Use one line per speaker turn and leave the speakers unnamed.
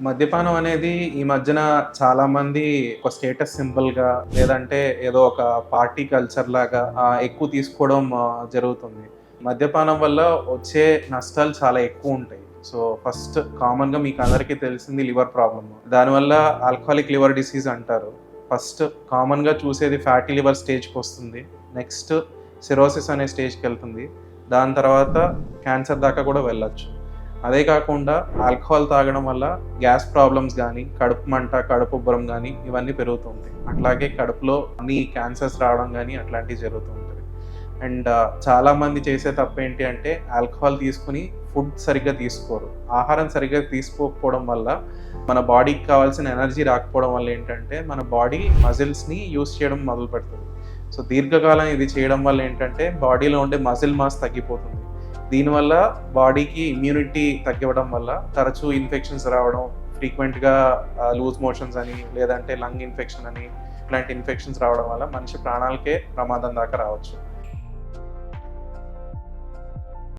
మద్యపానం అనేది ఈ మధ్యన చాలా మంది ఒక స్టేటస్ సింబల్గా లేదంటే ఏదో ఒక పార్టీ కల్చర్ లాగా ఎక్కువ తీసుకోవడం జరుగుతుంది. మద్యపానం వల్ల వచ్చే నష్టాలు చాలా ఎక్కువ ఉంటాయి. సో ఫస్ట్ కామన్గా మీకు అందరికీ తెలిసింది లివర్ ప్రాబ్లమ్. దానివల్ల ఆల్కహాలిక్ లివర్ డిసీజ్ అంటారు. ఫస్ట్ కామన్గా చూసేది ఫ్యాటీ లివర్ స్టేజ్కి వస్తుంది. నెక్స్ట్ సిరోసిస్ అనే స్టేజ్కి వెళ్తుంది. దాని తర్వాత క్యాన్సర్ దాకా కూడా వెళ్ళొచ్చు. అదే కాకుండా ఆల్కహాల్ తాగడం వల్ల గ్యాస్ ప్రాబ్లమ్స్ కానీ కడుపు మంట కడుపు ఉబ్బరం కానీ ఇవన్నీ పెరుగుతుంది అట్లాగే కడుపులో అన్ని క్యాన్సర్స్ రావడం కానీ అట్లాంటివి జరుగుతుంటుంది అండ్ చాలామంది చేసే తప్పు ఏంటి అంటే ఆల్కహాల్ తీసుకుని ఫుడ్ సరిగ్గా తీసుకోరు. ఆహారం సరిగ్గా తీసుకోకపోవడం వల్ల మన బాడీకి కావాల్సిన ఎనర్జీ రాకపోవడం వల్ల ఏంటంటే మన బాడీ మజిల్స్ని యూస్ చేయడం మొదలు పెడుతుంది సో దీర్ఘకాలం ఇది చేయడం వల్ల ఏంటంటే బాడీలో ఉండే మజిల్ మాస్ తగ్గిపోతుంది. దీనివల్ల బాడీకి ఇమ్యూనిటీ తగ్గివ్వడం వల్ల తరచూ ఇన్ఫెక్షన్స్ రావడం ఫ్రీక్వెంట్గా లూజ్ మోషన్స్ అని లేదంటే లంగ్ ఇన్ఫెక్షన్ అని ఇట్లాంటి ఇన్ఫెక్షన్స్ రావడం వల్ల మనిషి ప్రాణాలకే ప్రమాదం దాకా రావచ్చు.